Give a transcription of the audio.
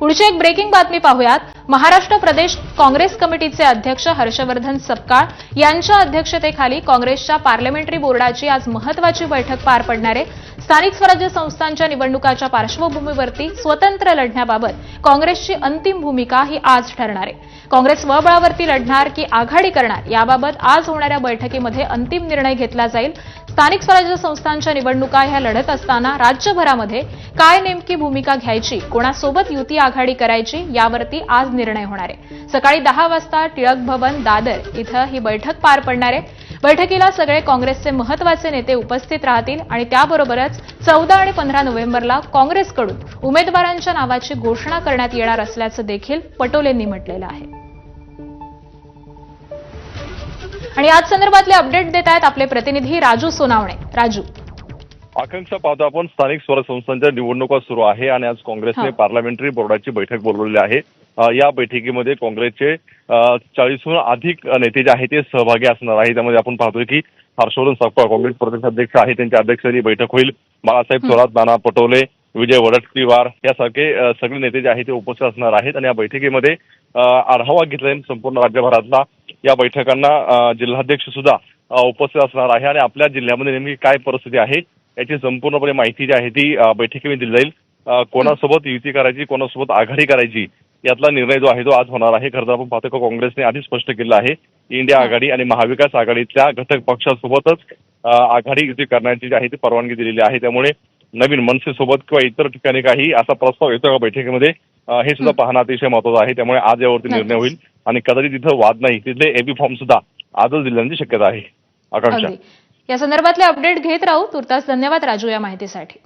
पुढची एक ब्रेकिंग बातमी पाहूयात. महाराष्ट्र प्रदेश काँग्रेस कमिटीचे अध्यक्ष हर्षवर्धन सपकाळ यांच्या अध्यक्षतेखाली काँग्रेसच्या पार्लमेंटरी बोर्डाची आज महत्वाची बैठक पार पडणार आहे. स्थानिक स्वराज्य संस्थांच्या निवडणुकाच्या पार्श्वभूमीवरती स्वतंत्र लढण्याबाबत काँग्रेसची अंतिम भूमिका ही आज ठरणार आहे. काँग्रेस स्वबळावरती लढणार की आघाडी करणार याबाबत आज होणाऱ्या बैठकीमध्ये अंतिम निर्णय घेतला जाईल. स्थानिक स्वराज्य संस्थांच्या निवडणुका ह्या लढत असताना राज्यभरामध्ये काय नेमकी भूमिका घ्यायची कोणासोबत युती आघाडी करायची यावरती आज निर्णय होणार आहे. सकाळी दहा वाजता टिळक भवन दादर इथं ही बैठक पार पडणार आहे. बैठकीला सगळे काँग्रेसचे महत्त्वाचे नेते उपस्थित राहतील आणि त्याबरोबरच चौदा आणि पंधरा नोव्हेंबरला काँग्रेसकडून उमेदवारांच्या नावाची घोषणा करण्यात येणार असल्याचं देखील पटोलेंनी म्हटलेलं आहे. आणि याच संदर्भातले अपडेट देत आहेत आपले प्रतिनिधी राजू सोनावणे. राजू. आकांक्षा पाहतो आपण स्थानिक स्वराज संस्थांच्या निवडणुका सुरू आहे आणि आज काँग्रेसने. पार्लमेंटरी बोर्डाची बैठक बोलवलेली आहे. या बैठकीमध्ये काँग्रेसचे चाळीसहून अधिक नेते जे आहेत ते सहभागी असणार आहे त्यामध्ये आपण पाहतोय की हर्षवर्धन सपकाळ काँग्रेस प्रदेश अध्यक्ष आहे त्यांच्या अध्यक्षतेखाली बैठक होईल. बाळासाहेब थोरात नाना पटोले विजय वडटटीवार यासारखे सगळे नेते जे आहेत ते उपस्थित असणार आहेत आणि या बैठकीमध्ये आढावा घेतला जाईल संपूर्ण राज्यभरातला. या बैठकांना जिल्हाध्यक्ष सुद्धा उपस्थित असणार आहे आणि आपल्या जिल्ह्यामध्ये नेमकी काय परिस्थिती आहे याची संपूर्णपणे माहिती जी आहे ती बैठकीमध्ये दिली जाईल. कोणासोबत युती करायची कोणासोबत आघाडी करायची यातला निर्णय जो आहे तो आज होणार आहे. खरं तर आपण पाहतो काँग्रेसने आधीच स्पष्ट केलं आहे इंडिया आघाडी आणि महाविकास आघाडीतल्या घटक पक्षासोबतच आघाडी युती करण्याची जी आहे ती परवानगी दिलेली आहे. त्यामुळे नवीन मनसेसोबत किंवा इतर ठिकाणी काही असा प्रस्ताव येतो का बैठकीमध्ये? हे सुद्धा पाहणं अतिशय महत्वाचं आहे. त्यामुळे आज यावरती निर्णय. होईल. आणि कदाचित तिथं वाद नाही. तिथले एबी फॉर्म सुद्धा आजच दिल्याची शक्यता आहे. आकांक्षा. या संदर्भातले अपडेट घेत राहू. तुर्तास धन्यवाद राजू या माहितीसाठी.